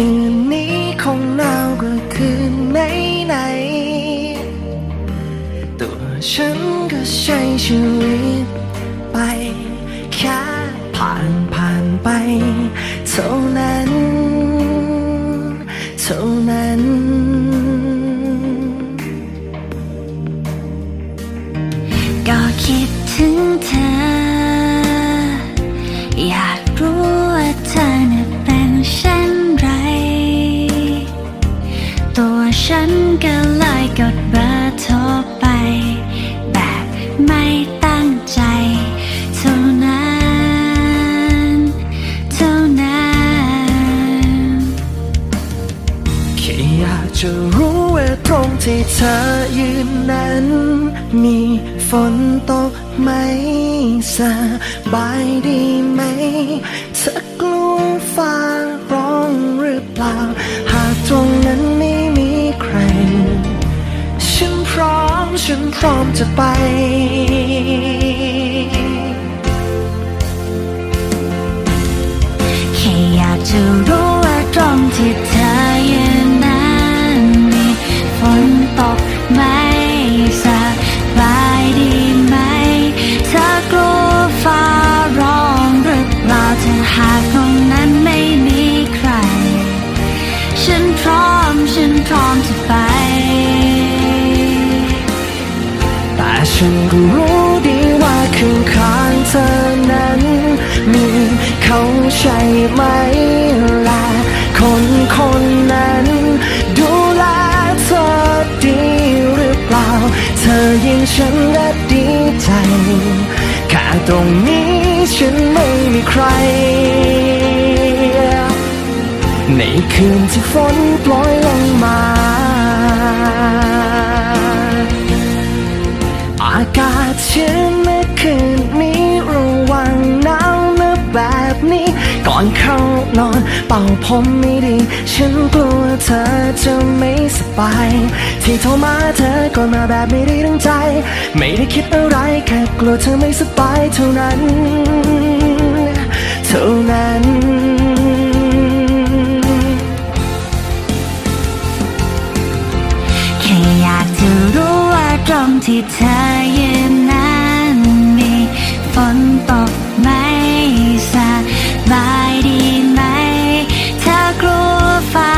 คืนนี้คงหนาวกว่าคืนไหนไหน ตัวฉันก็ใช้ชีวิตไป แค่ผ่านผ่านไปเท่านั้น เท่านั้น ก็คิดถึงเธอ กดเบอร์โทรไป แบบไม่ตั้งใจ เท่านั้น เท่านั้นแค่อยากจะรู้ว่าตรงที่เธอยืนนั้น มีฝนตกไหมสบายดีไหมเธอกลัวฟ้าร้องหรือเปล่า พร้อมจะไป ฉันก็รู้ดีว่าข้างข้างเธอนั้น มีเขาใช่ไหมล่ะคนคนนั้น ดูแลเธอดีหรือเปล่า เธอยิ่งฉันก็ดีใจแค่ตรงนี้ฉันไม่มีใคร ในคืนที่ฝนโปรยลงมา อากาศชื้นเมื่อคืนนี้ระวังหนาวนะแบบนี้ ก่อนเข้านอนเป่าผมไม่ดี ฉันกลัวเธอจะไม่สบาย ที่โทรมาเธอก็มาแบบไม่ได้ตั้งใจ ไม่ได้คิดอะไรแค่กลัวเธอไม่สบายเท่านั้น ที่เธอยืนนั้นมีฝนตกไหมสบายดีไหม เธอกลัวฟ้า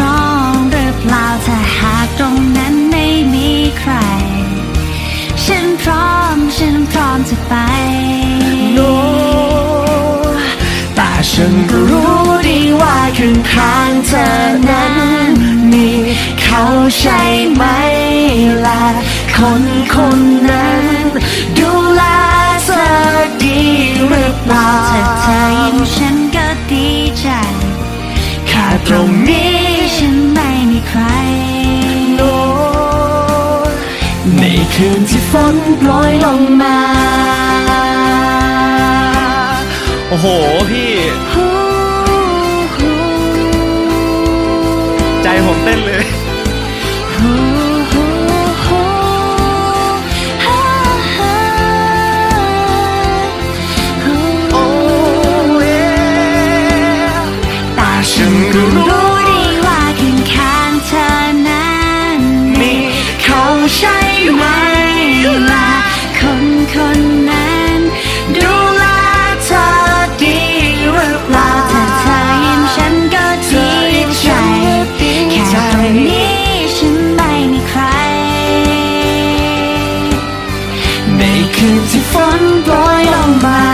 ร้องหรือเปล่าถ้าหากตรงนั้นไม่มีใคร ฉันพร้อมฉันพร้อมจะไปโนแต่ฉันก็รู้ดีว่าข้างข้างเธอนั้น คนคนนั้น ดูแลเธอดีหรือเปล่าถ้าเธอยิ้มฉันก็ดีใจแค่ตรงนี้ฉันไม่มีใครโนในคืนที่ฝนโปรยลงมา โอ้โหพี่ ใจผมเต้นเลย ก็รู้ดีว่าข้างข้าเธอนนมีเขาใช้ไวลาคนคนนั้น ดูแลเธอดีหรือเปล่าถ้าเธอยิ้มฉันก็ดีใจ แค่ตรงนี้ฉันไม่มีใคร ในคืนที่ฝนโปรยลงมา